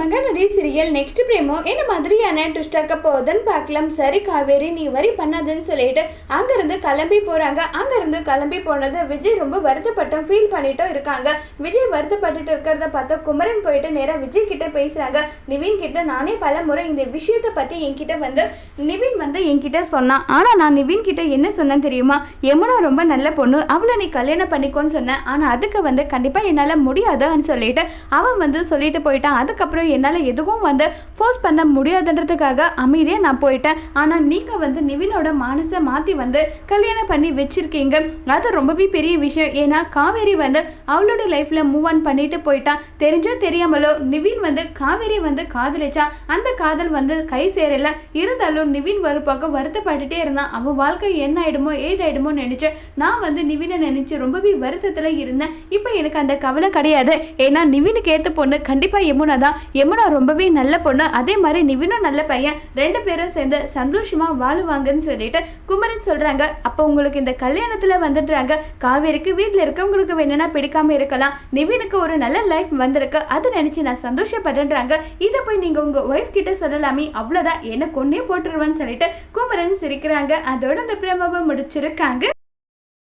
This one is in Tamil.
Mahanadi serial next பிரேமோ? என்ன மாதிரியான ட்விஸ்ட் இருக்க போகுதுன்னு பார்க்கலாம். சரி காவேரி நீ வரி பண்ணாதுன்னு சொல்லிட்டு அங்கேருந்து கிளம்பி போகிறாங்க அங்கேருந்து கிளம்பி போனது விஜய் ரொம்ப வருத்தப்பட்டும் ஃபீல் பண்ணிட்டும் இருக்காங்க. விஜய் வருத்தப்பட்டுட்டு இருக்கிறத பார்த்தா குமரன் போயிட்டு நேராக விஜய் கிட்ட பேசுகிறாங்க நிவின் கிட்ட நானே பல முறை இந்த விஷயத்தை பற்றி என்கிட்ட வந்து நிவின் வந்து என்கிட்ட சொன்னான் ஆனால் நான் நிவின் கிட்ட என்ன சொன்னேன்னு தெரியுமா? யமுனா ரொம்ப நல்ல பொண்ணு. அவளை நீ கல்யாணம் பண்ணிக்கோன்னு சொன்னேன் ஆனால் அதுக்கு வந்து கண்டிப்பாக என்னால் முடியாதுன்னு சொல்லிட்டு அவன் வந்து சொல்லிட்டு போயிட்டான். அதுக்கப்புறம் என்னால் எதுவும் வந்து ஃபோர்ஸ் பண்ண முடியாதுன்றதுக்காக அமைதியாக நான் போயிட்டேன். ஆனால் நீங்கள் வந்து நிவினோட மனசை மாற்றி வந்து கல்யாணம் பண்ணி வச்சிருக்கீங்க. அது ரொம்பவே பெரிய விஷயம். ஏன்னா காவேரி வந்து அவளோட லைஃப்பில் மூவ் ஆன் பண்ணிட்டு போயிட்டான் தெரிஞ்சோ தெரியாமலோ நிவின் வந்து காவேரி வந்து காதலிச்சா. அந்த காதல் வந்து கை சேரல. இருந்தாலும் நிவின் ஒரு பக்கம் வருத்தப்பட்டுட்டே இருந்தான். அவன் வாழ்க்கை என்ன ஆயிடுமோ ஏதாயிடுமோ நினச்சி நான் வந்து நிவினை நினச்சி ரொம்பவே வருத்தத்தில் இருந்தேன். இப்போ எனக்கு அந்த கவலை கிடையாது. ஏன்னா நிவினுக்கு ஏற்ற பொண்ணு கண்டிப்பாக யமுனா தான். யமுனா ரொம்பவே நல்ல பொண்ணு. அதே மாதிரி நிவினும் நல்ல பையன். ரெண்டு பேரும் சேர்ந்து சந்தோஷமா வாழுவாங்கன்னு சொல்லிட்டு குமரன் சொல்றாங்க. அப்போ உங்களுக்கு இந்த கல்யாணத்துல வந்துடுறாங்க. காவேரிக்கு வீட்டில் இருக்கவங்களுக்கு வேணும்னா பிடிக்காம இருக்கலாம். நிவினுக்கு ஒரு நல்ல லைஃப் வந்திருக்கு. அதை நினைச்சு நான் சந்தோஷப்படுறாங்க இதை போய் நீங்க உங்க ஒய்ஃப் கிட்ட சொல்லலாமே. அவ்வளோதான் என்ன கொன்னே போட்டுருவேன்னு சொல்லிட்டு குமரன் சிரிக்கிறாங்க. அதோட அந்த பிரமாவை முடிச்சிருக்காங்க.